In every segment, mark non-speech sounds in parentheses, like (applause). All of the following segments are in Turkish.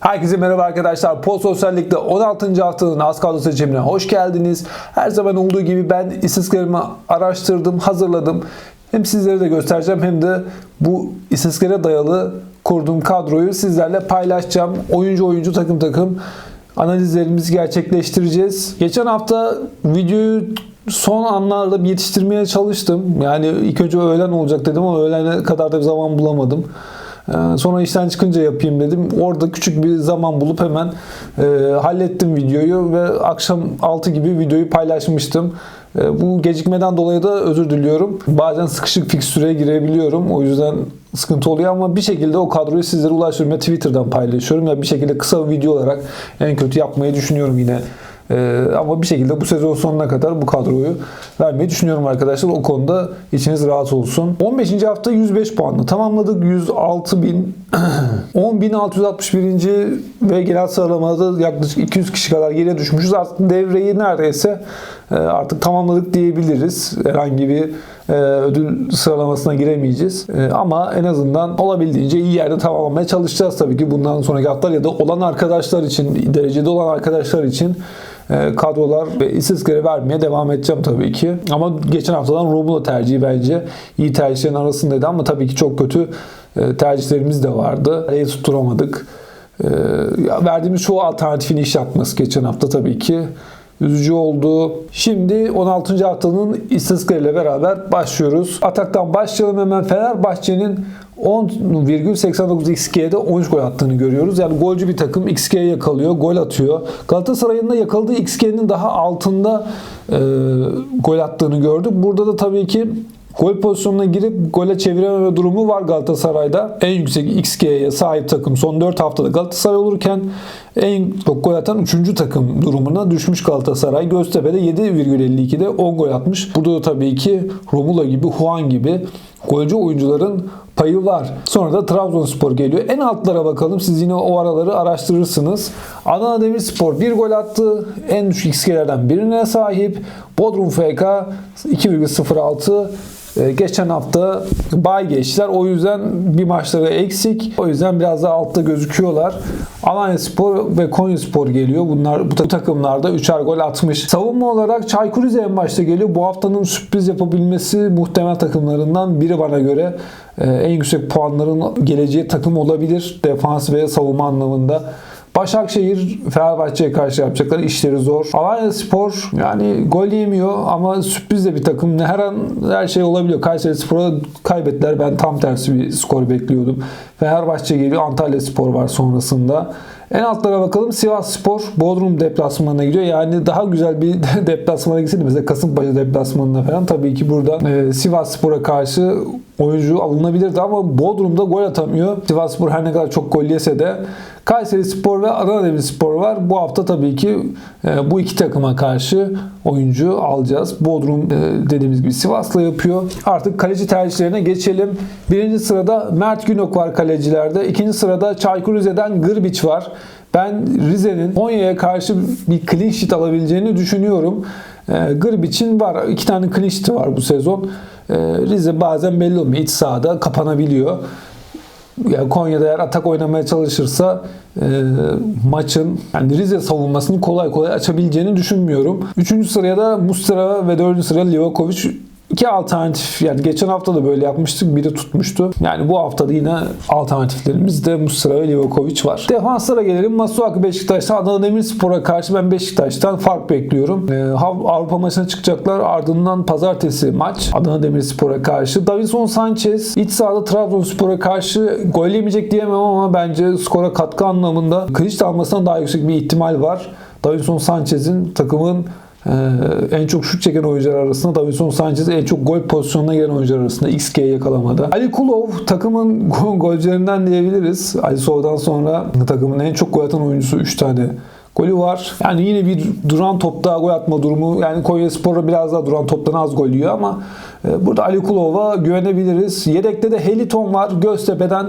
Herkese merhaba arkadaşlar. Post Sosyallik'te 16. haftanın az kadro seçimine hoş geldiniz. Her zaman olduğu gibi ben istatistiklerimi araştırdım, hazırladım. Hem sizlere de göstereceğim hem de bu istatistiklere dayalı kurduğum kadroyu sizlerle paylaşacağım. Oyuncu oyuncu takım takım analizlerimizi gerçekleştireceğiz. Geçen hafta videoyu son anlarda bir yetiştirmeye çalıştım. Yani ilk önce öğlen olacak dedim ama öğlene kadar da bir zaman bulamadım. Ee, Sonra işten çıkınca yapayım dedim. Orada küçük bir zaman bulup hemen e, hallettim videoyu ve akşam 6 gibi videoyu paylaşmıştım. E, bu gecikmeden dolayı da özür diliyorum. Bazen sıkışık fikstüre girebiliyorum. O yüzden sıkıntı oluyor ama bir şekilde o kadroyu sizlere ulaştırıyorum. Ya Twitter'dan paylaşıyorum ya bir şekilde kısa bir video olarak en kötü yapmayı düşünüyorum yine. Ee, ama bir şekilde bu sezon sonuna kadar bu kadroyu vermeyi düşünüyorum arkadaşlar. O konuda içiniz rahat olsun. 15. hafta 105 puanla tamamladık. 106 bin (clears throat) 10.661. ve genel sıralamada yaklaşık 200 kişi kadar geriye düşmüşüz. Artık devreyi neredeyse artık tamamladık diyebiliriz. Herhangi bir e, ödül sıralamasına giremeyeceğiz. E, ama en azından olabildiğince iyi yerde tamamlamaya çalışacağız tabii ki bundan sonraki haftalar ya da olan arkadaşlar için, derecede olan arkadaşlar için e, kadrolar ve istatistikleri vermeye devam edeceğim tabii ki. Ama geçen haftadan Romulo tercihi bence iyi tercihlerin arasındaydı ama tabii ki çok kötü e, tercihlerimiz de vardı. El tutturamadık. Verdiğimiz çoğu alternatifin iş yapması geçen hafta tabii ki üzücü oldu. Şimdi 16. haftanın istatistikleriyle beraber başlıyoruz. Ataktan başlayalım hemen. Fenerbahçe'nin 10,89 XG'de 13 gol attığını görüyoruz. Yani golcü bir takım XG'ye yakalıyor, gol atıyor. Galatasaray'ın da yakaladığı XG'nin daha altında e, gol attığını gördük. Burada da tabii ki Gol pozisyonuna girip gole çevirememe durumu var Galatasaray'da. En yüksek XG'ye sahip takım son 4 haftada Galatasaray olurken en çok gol atan 3. takım durumuna düşmüş Galatasaray. Göztepe'de 7,52'de 10 gol atmış. Burada da tabii ki Romulo gibi, Juan gibi golcü oyuncuların payı var. Sonra da Trabzonspor geliyor. En altlara bakalım. Siz yine o araları araştırırsınız. Adana Demirspor 1 gol attı. En düşük XG'lerden birine sahip. Bodrum FK 2,06 ee, Geçen hafta bay geçtiler. O yüzden bir maçları eksik. O yüzden biraz daha altta gözüküyorlar. Alanya Spor ve Konya Spor geliyor. Bunlar bu takımlarda 3'er gol atmış. Savunma olarak Çaykur Rize en başta geliyor. Bu haftanın sürpriz yapabilmesi muhtemel takımlarından biri bana göre. Ee, En yüksek puanların geleceği takım olabilir. Defans ve savunma anlamında. Başakşehir Fenerbahçe'ye karşı yapacakları işleri zor. Alanya Spor yani gol yemiyor ama sürpriz de bir takım. Her an her şey olabiliyor. Kayseri Spor'a kaybettiler. Ben tam tersi bir skor bekliyordum. Fenerbahçe geliyor. Antalya Spor var sonrasında. En altlara bakalım. Sivas Spor Bodrum deplasmanına gidiyor. Yani daha güzel bir (laughs) deplasmana gitseydi mesela Kasımpaşa deplasmanına falan tabii ki burada e, Sivas Spor'a karşı oyuncu alınabilirdi ama Bodrum'da gol atamıyor. Sivas Spor her ne kadar çok gol yese de Kayseri Spor ve Adana Demirspor var. Bu hafta tabii ki e, bu iki takıma karşı oyuncu alacağız. Bodrum e, dediğimiz gibi Sivas'la yapıyor. Artık kaleci tercihlerine geçelim. Birinci sırada Mert Günok var kalecilerde. İkinci sırada Çaykur Rize'den Gırbiç var. Ben Rize'nin Konya'ya karşı bir clean sheet alabileceğini düşünüyorum. E, Gırbiç'in var. iki tane clean sheet'i var bu sezon. E, Rize bazen belli olmuyor. İç sahada kapanabiliyor. Yani Konya'da eğer atak oynamaya çalışırsa e, maçın yani Rize savunmasını kolay kolay açabileceğini düşünmüyorum. Üçüncü sıraya da Mustera ve dördüncü sıraya Livakovic İki alternatif yani geçen hafta da böyle yapmıştık biri tutmuştu. Yani bu hafta da yine alternatiflerimizde Muslera ve Livakovic var. Defanslara gelelim. Masuaku Beşiktaş'ta Adana Demirspor'a karşı ben Beşiktaş'tan fark bekliyorum. Ee, Avrupa maçına çıkacaklar. Ardından pazartesi maç Adana Demirspor'a karşı. Davinson Sanchez iç sahada Trabzonspor'a karşı gol yemeyecek diyemem ama bence skora katkı anlamında kılıç almasından daha yüksek bir ihtimal var. Davinson Sanchez'in takımın ee, en çok şut çeken oyuncular arasında Davinson Sanchez en çok gol pozisyonuna giren oyuncular arasında XG yakalamada. Ali Kulov takımın (laughs) golcülerinden diyebiliriz. Ali Sov'dan sonra takımın en çok gol atan oyuncusu 3 tane golü var. Yani yine bir duran topta gol atma durumu. Yani Konya Spor'a biraz daha duran toptan az gol yiyor ama e, burada Ali Kulov'a güvenebiliriz. Yedekte de Heliton var. Göztepe'den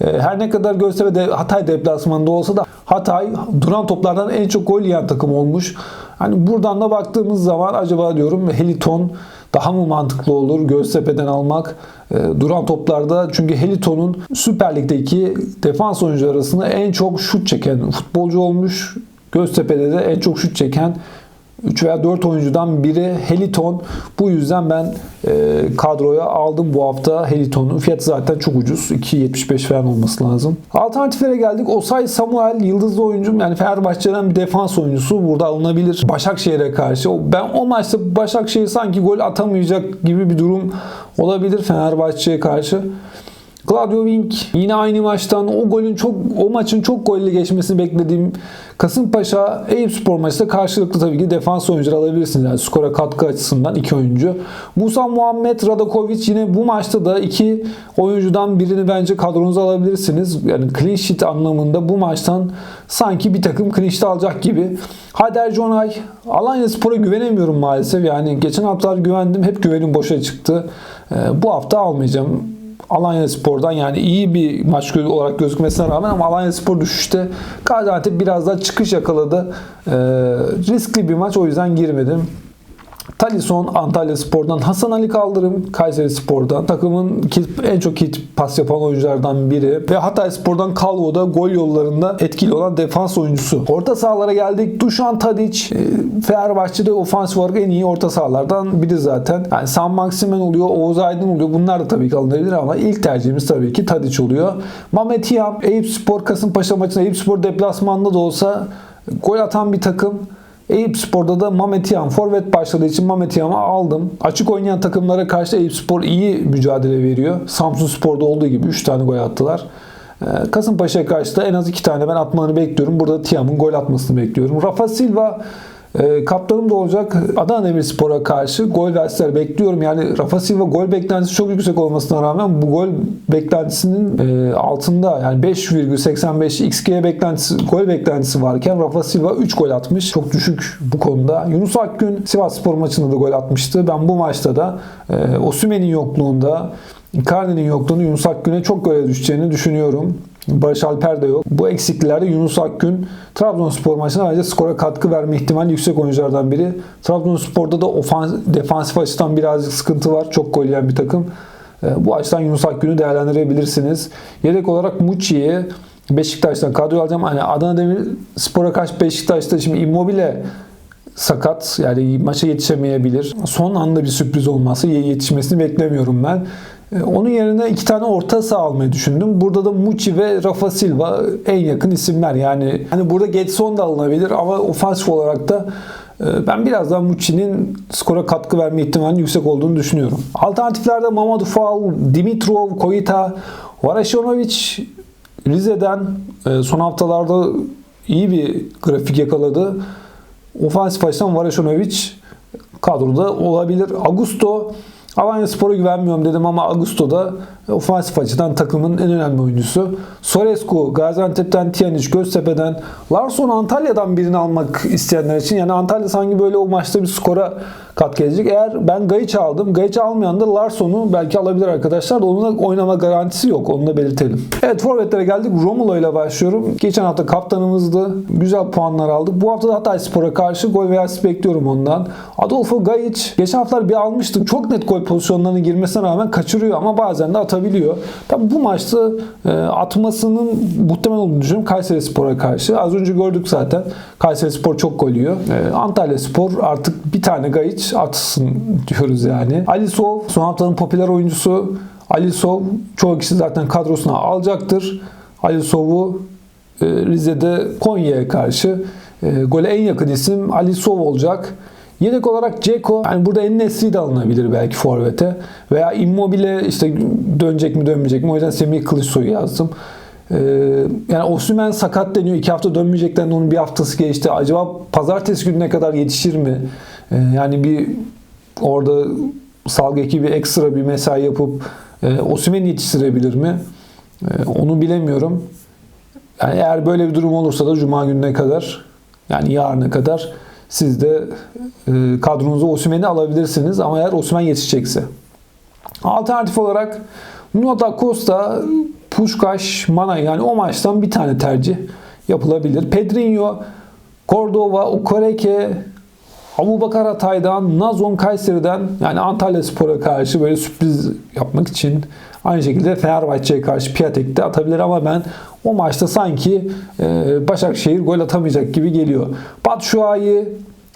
e, her ne kadar Göztepe Hatay deplasmanında olsa da Hatay duran toplardan en çok gol yiyen takım olmuş. Hani buradan da baktığımız zaman acaba diyorum Heliton daha mı mantıklı olur Göztepe'den almak? E, duran toplarda çünkü Heliton'un Süper Lig'deki defans oyuncuları arasında en çok şut çeken futbolcu olmuş. Göztepe'de de en çok şut çeken 3 veya 4 oyuncudan biri Heliton. Bu yüzden ben e, kadroya aldım bu hafta Heliton'un. Fiyatı zaten çok ucuz. 2.75 falan olması lazım. Alternatiflere geldik. Osay Samuel yıldızlı oyuncum. Yani Fenerbahçe'den bir defans oyuncusu. Burada alınabilir. Başakşehir'e karşı. Ben o maçta Başakşehir sanki gol atamayacak gibi bir durum olabilir Fenerbahçe'ye karşı. Claudio Wink yine aynı maçtan o golün çok o maçın çok gollü geçmesini beklediğim Kasımpaşa Eyüp Spor maçında karşılıklı tabii ki defans oyuncuları alabilirsiniz. Yani skora katkı açısından iki oyuncu. Musa Muhammed Radakovic yine bu maçta da iki oyuncudan birini bence kadronuza alabilirsiniz. Yani clean sheet anlamında bu maçtan sanki bir takım clean sheet alacak gibi. Hader Jonay Alanya Spor'a güvenemiyorum maalesef. Yani geçen haftalar güvendim. Hep güvenim boşa çıktı. Bu hafta almayacağım. Alanya Spor'dan yani iyi bir maç olarak gözükmesine rağmen ama Alanya Spor düşüşte Gaziantep biraz daha çıkış yakaladı. Ee, riskli bir maç o yüzden girmedim. Talisson Antalya Spor'dan, Hasan Ali Kaldırım Kayseri Spor'dan takımın en çok hit pas yapan oyunculardan biri ve Hatay Spor'dan Calvo'da gol yollarında etkili olan defans oyuncusu. Orta sahalara geldik. Dušan Tadic e, Fenerbahçe'de ofansif olarak en iyi orta sahalardan biri zaten. Yani San Maximen oluyor, Oğuz Aydın oluyor. Bunlar da tabii ki alınabilir ama ilk tercihimiz tabii ki Tadic oluyor. Mehmet Hiyam, Eyüp Spor Kasımpaşa maçında Eyüp Spor deplasmanda da olsa gol atan bir takım. Eyüp Spor'da da Mehmet Yan forvet başladığı için Mehmet Yan'ı aldım. Açık oynayan takımlara karşı Eyüp Spor iyi mücadele veriyor. Samsun Spor'da olduğu gibi 3 tane gol attılar. Ee, Kasımpaşa'ya karşı da en az 2 tane ben atmalarını bekliyorum. Burada Tiam'ın gol atmasını bekliyorum. Rafa Silva e, kaptanım da olacak. Adana Demirspor'a karşı gol verseler bekliyorum. Yani Rafa Silva gol beklentisi çok yüksek olmasına rağmen bu gol beklentisinin e, altında yani 5,85 XG beklentisi gol beklentisi varken Rafa Silva 3 gol atmış. Çok düşük bu konuda. Yunus Akgün Sivas Spor maçında da gol atmıştı. Ben bu maçta da e, Osimhen'in yokluğunda Icardi'nin yokluğunu Yunus Akgün'e çok göre düşeceğini düşünüyorum. Barış Alper de yok. Bu eksikliklerde Yunus Akgün Trabzonspor maçında bence skora katkı verme ihtimali yüksek oyunculardan biri. Trabzonspor'da da ofans, defansif açıdan birazcık sıkıntı var. Çok gol yiyen bir takım. Ee, bu açıdan Yunus Akgün'ü değerlendirebilirsiniz. Yedek olarak Muçi'yi Beşiktaş'tan kadro alacağım. Hani Adana Demirspor'a karşı Beşiktaş'ta şimdi Immobile sakat. Yani maça yetişemeyebilir. Son anda bir sürpriz olması yetişmesini beklemiyorum ben. E, onun yerine iki tane orta saha almayı düşündüm. Burada da Muçi ve Rafa Silva en yakın isimler. Yani hani burada Getson da alınabilir ama ofansif olarak da e, ben biraz daha Muçi'nin skora katkı verme ihtimalinin yüksek olduğunu düşünüyorum. Alternatiflerde Mamadou Fall, Dimitrov, Koita, Varashonovic Rize'den e, son haftalarda iyi bir grafik yakaladı. Ofansif açıdan Varashonovic kadroda olabilir. Augusto Alanya Spor'a güvenmiyorum dedim ama Augusto'da ofansif açıdan takımın en önemli oyuncusu. Sorescu, Gaziantep'ten Tiyanic, Göztepe'den, Larson Antalya'dan birini almak isteyenler için yani Antalya sanki böyle o maçta bir skora kat gelecek. Eğer ben Gayic aldım. Gayic almayan da Larson'u belki alabilir arkadaşlar. Onun oynama garantisi yok. Onu da belirtelim. Evet forvetlere geldik. Romulo ile başlıyorum. Geçen hafta kaptanımızdı. Güzel puanlar aldık. Bu hafta da Hatay Spor'a karşı gol veya bekliyorum ondan. Adolfo Gayic geçen haftalar bir almıştık. Çok net gol pozisyonlarına girmesine rağmen kaçırıyor ama bazen de atabiliyor. Tabi bu maçta e, atmasının muhtemel olduğunu düşünüyorum Kayseri Spor'a karşı. Az önce gördük zaten. Kayseri Spor çok gol yiyor. E, Antalya Spor artık bir tane Gayic atsın diyoruz yani. Alisov son haftanın popüler oyuncusu. Alisov çoğu kişi zaten kadrosuna alacaktır. Alisov'u e, Rize'de Konya'ya karşı e, gole en yakın isim Alisov olacak. Yedek olarak Ceko, yani burada en nesli de alınabilir belki forvete. Veya Immobile işte dönecek mi dönmeyecek mi o yüzden Semih Kılıçsoy'u yazdım. Ee, yani Osimhen sakat deniyor. iki hafta dönmeyecekten onun bir haftası geçti. Acaba pazartesi gününe kadar yetişir mi? Ee, yani bir orada salgı ekibi ekstra bir mesai yapıp e, Osimhen'i yetiştirebilir mi? E, onu bilemiyorum. Yani eğer böyle bir durum olursa da Cuma gününe kadar yani yarına kadar siz de e, kadronuza Osimhen'i alabilirsiniz ama eğer Osimhen yetişecekse. Alternatif olarak Nuno Costa, Puskás, Mana yani o maçtan bir tane tercih yapılabilir. Pedrinho, Cordova, Okoreke, Abu Bakar Hatay'dan, Nazon Kayseri'den yani Antalya Spor'a karşı böyle sürpriz yapmak için aynı şekilde Fenerbahçe'ye karşı Piatek'te atabilir ama ben o maçta sanki e, Başakşehir gol atamayacak gibi geliyor. Batshuayi,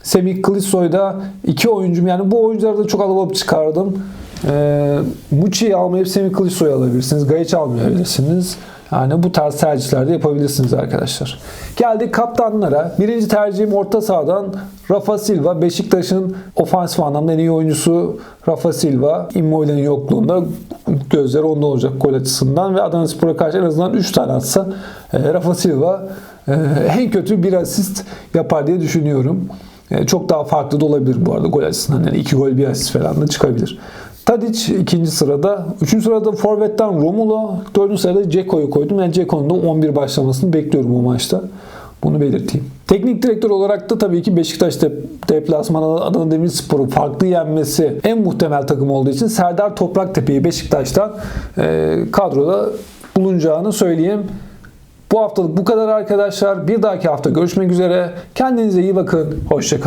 Semih Kılıçsoy'da iki oyuncum yani bu oyuncuları da çok alıp çıkardım. E, Muçi'yi almayıp Semih Kılıçsoy'u alabilirsiniz. Gayiç almayabilirsiniz. Yani bu tarz tercihler de yapabilirsiniz arkadaşlar. Geldik kaptanlara. Birinci tercihim orta sahadan Rafa Silva. Beşiktaş'ın ofansif anlamda en iyi oyuncusu Rafa Silva. Immobile'nin yokluğunda gözler onda olacak gol açısından ve Adana Spor'a karşı en azından 3 tane atsa e, Rafa Silva e, en kötü bir asist yapar diye düşünüyorum. E, çok daha farklı da olabilir bu arada gol açısından. Yani 2 gol bir asist falan da çıkabilir. Tadic ikinci sırada. Üçüncü sırada Forvet'ten Romulo. Dördüncü sırada Ceko'yu koydum. Yani Ceko'nun da 11 başlamasını bekliyorum bu maçta. Bunu belirteyim. Teknik direktör olarak da tabii ki Beşiktaş dep- deplasmanı Adana Demirspor'u farklı yenmesi en muhtemel takım olduğu için Serdar Topraktepe'yi Beşiktaş'tan e, kadroda bulunacağını söyleyeyim. Bu haftalık bu kadar arkadaşlar. Bir dahaki hafta görüşmek üzere. Kendinize iyi bakın. Hoşçakalın.